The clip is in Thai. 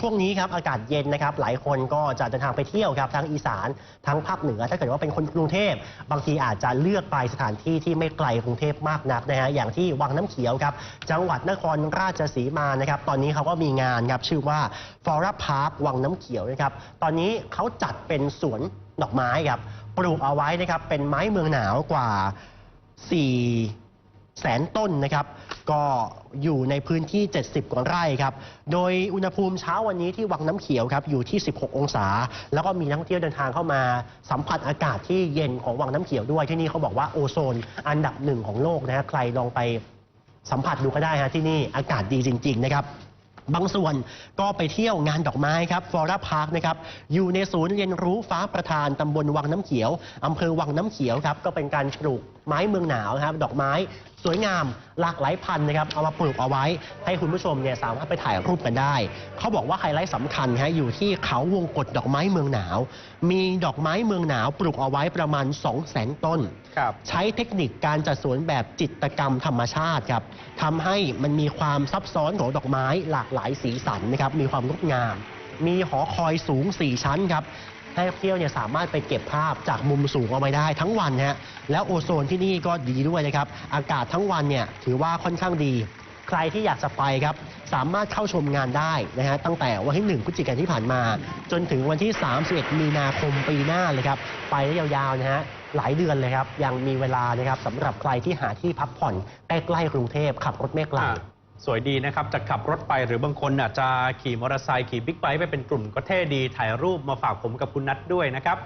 ช่วงนี้ครับอากาศเย็นนะครับ หลายคนก็จะเดินทางไปเที่ยวครับทั้งอีสานทั้งภาคเหนือ ถ้าเกิดว่าเป็นคนกรุงเทพ บางทีอาจจะเลือกไปสถานที่ที่ไม่ไกลกรุงเทพมากนักนะฮะอย่างที่วังน้ำเขียวครับจังหวัดนครราชสีมานะครับ ตอนนี้เขาก็มีงานครับชื่อว่า f o r a Park วังน้ำเขียวนะครับตอนนี้เขาจัดเป็นสวนดอกไม้ครับปลูกเอาไว้นะครับเป็นไม้เมืองหนาวกว่า4แสนต้นนะครับ ก็อยู่ในพื้นที่ 70 กว่าไร่ครับ โดยอุณหภูมิเช้าวันนี้ที่วังน้ำเขียวครับอยู่ที่ 16 องศา แล้วก็มีนักท่องเที่ยวเดินทางเข้ามาสัมผัสอากาศที่เย็นของวังน้ำเขียวด้วยที่นี่เขาบอกว่าโอโซนอันดับหนึ่งของโลกนะฮะใครลองไปสัมผัสดูก็ได้ฮะที่นี่อากาศดีจริง ๆ นะครับ บางส่วนก็ไปเที่ยวงานดอกไม้ครับฟลอราพาร์คนะครับอยู่ในศูนย์เรียนรู้ฟ้าประธานตำบลวังน้ำเขียวอำเภอวังน้ำเขียวครับก็เป็นการปลูกไม้เมืองหนาวนะครับดอกไม้สวยงามหลากหลายพันธุ์นะครับเอามาปลูกเอาไว้ ให้คุณผู้ชมเนี่ยสามารถไปถ่ายรูปกันได้ เขาบอกว่าไฮไลท์สำคัญฮะอยู่ที่เขาวงกฏดอกไม้เมืองหนาว มีดอกไม้เมืองหนาวปลูกเอาไว้ประมาณ 2 0 0 0 0 0 ต้นครับใช้เทคนิคการจัดสวนแบบจิตรกรรมธรรมชาติครับทำให้มันมีความซับซ้อนของดอกไม้หลากหลายายสีสันนะครับมีความงดงาม มีหอคอยสูง 4 ชั้นครับให้นักเที่ยวเนี่ยสามารถไปเก็บภาพจากมุมสูงเอาไว้ได้ทั้งวันฮะแล้วโอโซนที่นี่ก็ดีด้วยนะครับอากาศทั้งวันเนี่ยถือว่าค่อนข้างดี ใครที่อยากจะไปครับสามารถเข้าชมงานได้นะฮะตั้งแต่วันที่ 1พฤศจิกายนที่ผ่านมา จนถึงวันที่ 31 มีนาคมปีหน้าเลยครับไปได้ยาวๆนะฮะหลายเดือนเลยครับยังมีเวลานะครับสำหรับใครที่หาที่พักผ่อนใกล้ๆกรุงเทพขับรถไม่ไกลอะ สวยดีนะครับ จะขับรถไปหรือบางคนอาจจะขี่มอเตอร์ไซค์ขี่บิ๊กไบค์ไปเป็นกลุ่มก็เท่ดีถ่ายรูปมาฝากผมกับคุณนัทด้วยนะครับ